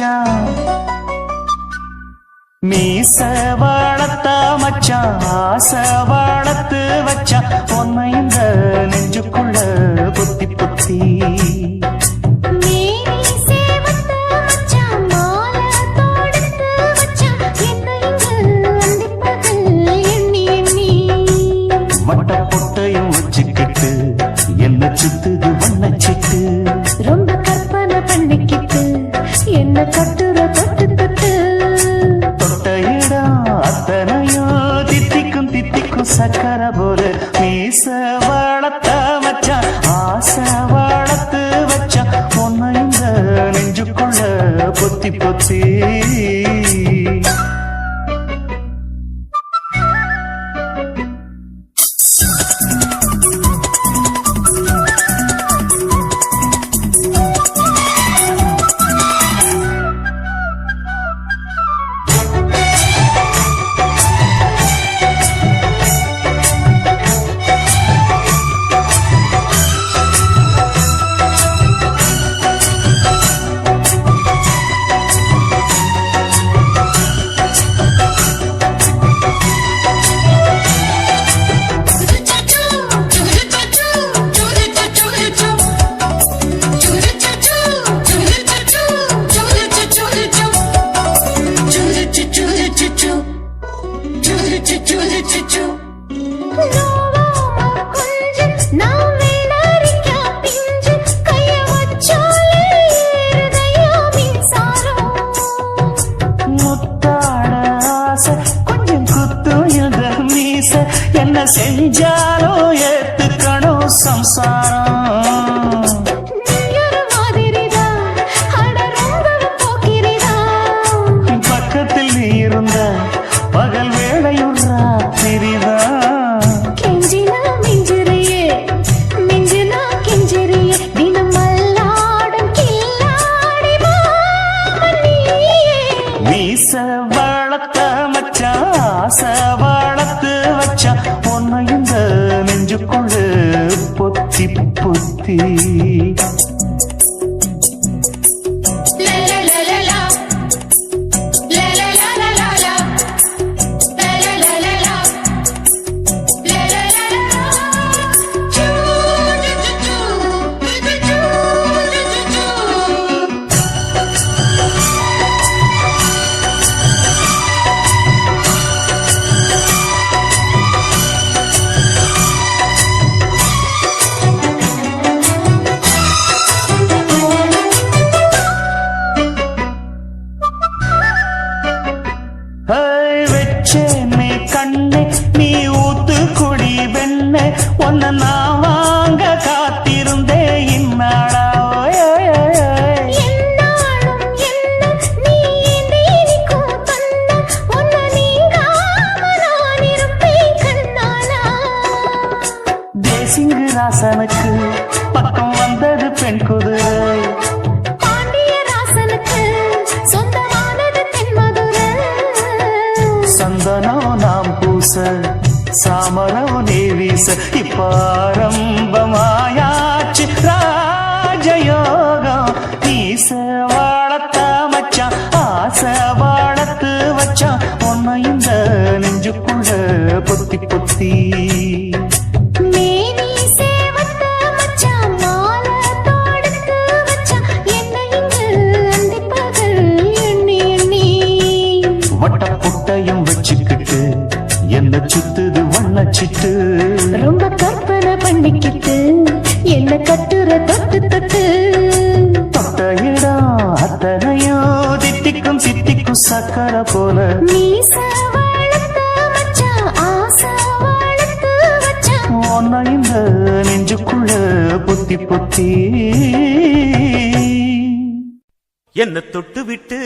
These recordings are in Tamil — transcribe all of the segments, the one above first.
மச்சான். மீச வளர்த்த மச்சான் ஆசை வளர்த்து வச்சான். உன்னை இந்த நெஞ்சுக்குள்ள புத்தி புத்தி sacar. செஞ்சாலும் ஏத்துக்கணும் சம்சாரம். No. ஆசை வாழத்து வச்சா உன்னை இந்த நெஞ்சுக்குள்ள பொத்தி பொத்தி. வட்டப்புட்டையும் வச்சுக்கிட்டு என்ன சுத்துது வண்ண சிட்டு. ரொம்ப கற்பனை பண்ணிக்கிட்டு போல. ஒன்னா இந்த நெஞ்சுக்குள்ள பொத்தி பொத்தி. என்ன தொட்டு விட்டு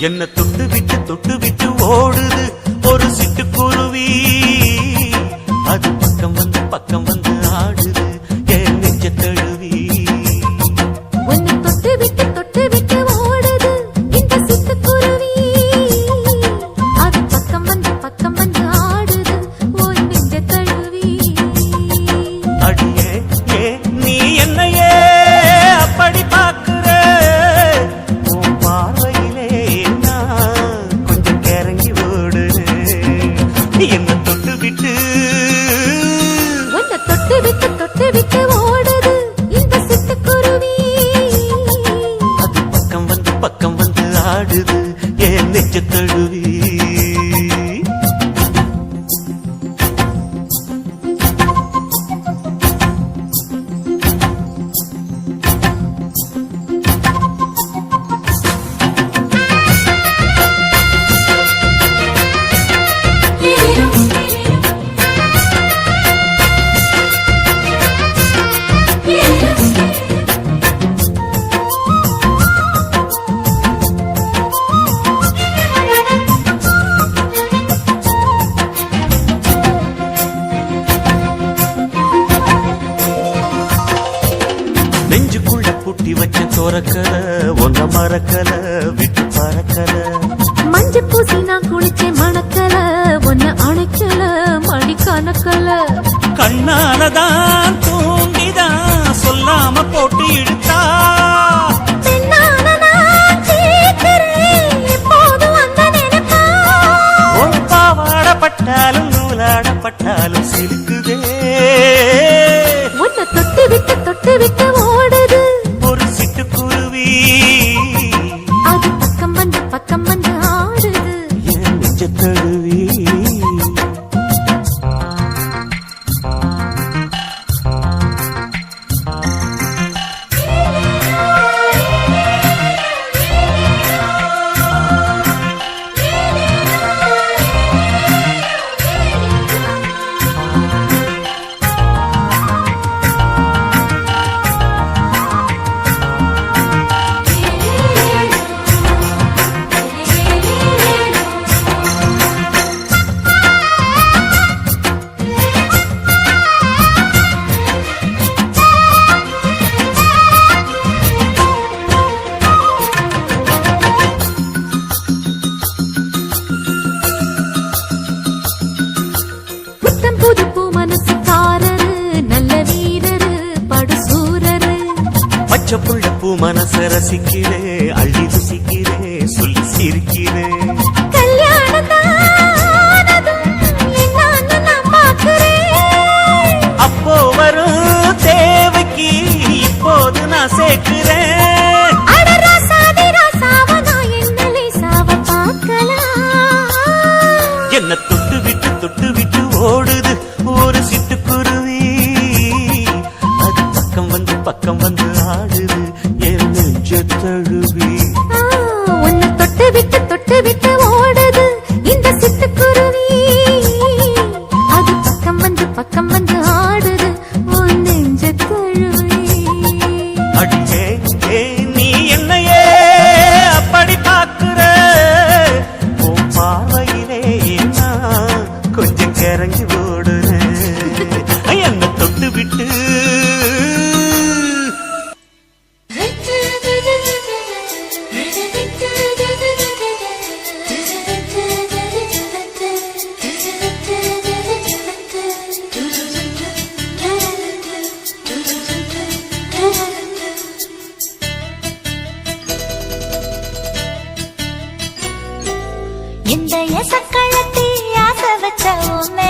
என்ன தொட்டு விட்டு தொட்டு விட்டு ஓடுது. ஒரு மறக்கல மஞ்ச பூசி நான் குளிச்சே மணக்கல. ஒன்ன அணைக்கல மடி கணக்கல. கண்ணாலதான் தூண்டிதான் சொல்லாம போட்டு தழுவி hacer así que பழைய சக்களத்தி ஆசை வச்ச உண்மை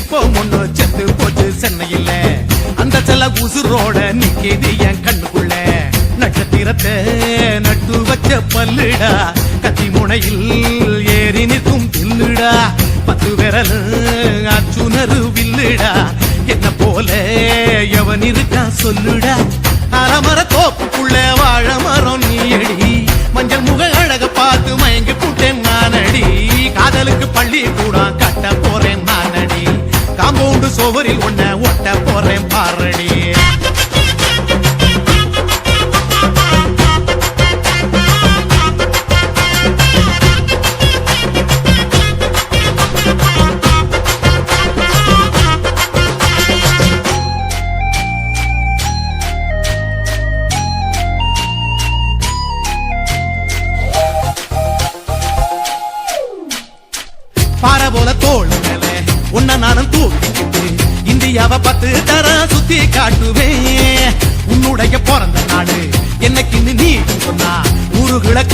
இப்போ முன்னு செத்து போச்சு சென்னையில். அந்த சில உசுரோட நிக்கிது என் கண்ணுக்குள்ள. நட்சத்திரத்தை நட்டு வச்ச பல்லுடா. கத்தி முனையில் ஏறி நிற்கும் பில்லுடா பத்து விரல் அச்சுணரு வில்லுடா. என்ன போல எவன் இருக்கா சொல்லுடா. அறமர தோப்புக்குள்ள வாழ மரம் நீ அடி மஞ்சள் முக அழக பார்த்து மயங்கி போட்டேன் நான் அடி காதலுக்கு பள்ளி கூட கட்ட கூண்டு சோவரில் ஒன்ன ஒட்ட போறேன் பா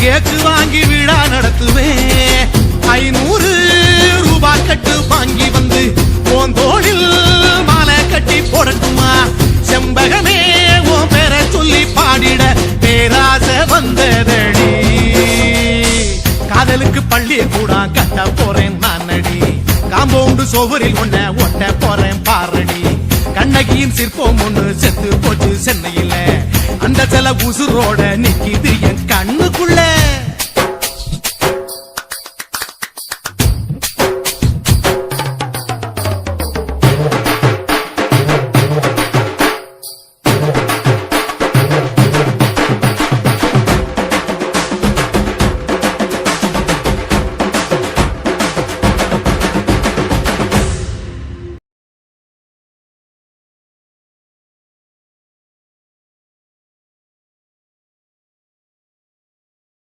கேக்கு வாங்கி விழா நடத்துவேன் ஐநூறு ரூபாய் கட்டு வாங்கி வந்து போந்தோழில் மாலை கட்டி போடட்டுமா? செம்பகமே ஓ பேரை சொல்லி பாடிட பேராசை வந்ததடி. காதலுக்கு பள்ளி கூட கட்ட போறேன் நான் நடி காம்பவுண்டு சோவரில் ஒன்ன ஒட்ட போறேன் பாரடி. கண்ணகியின் சிற்பம் ஒண்ணு செத்து போச்சு சென்னையில. அந்த சில உசுரோட நிக்கிது என் கண்ணுக்குள்ள.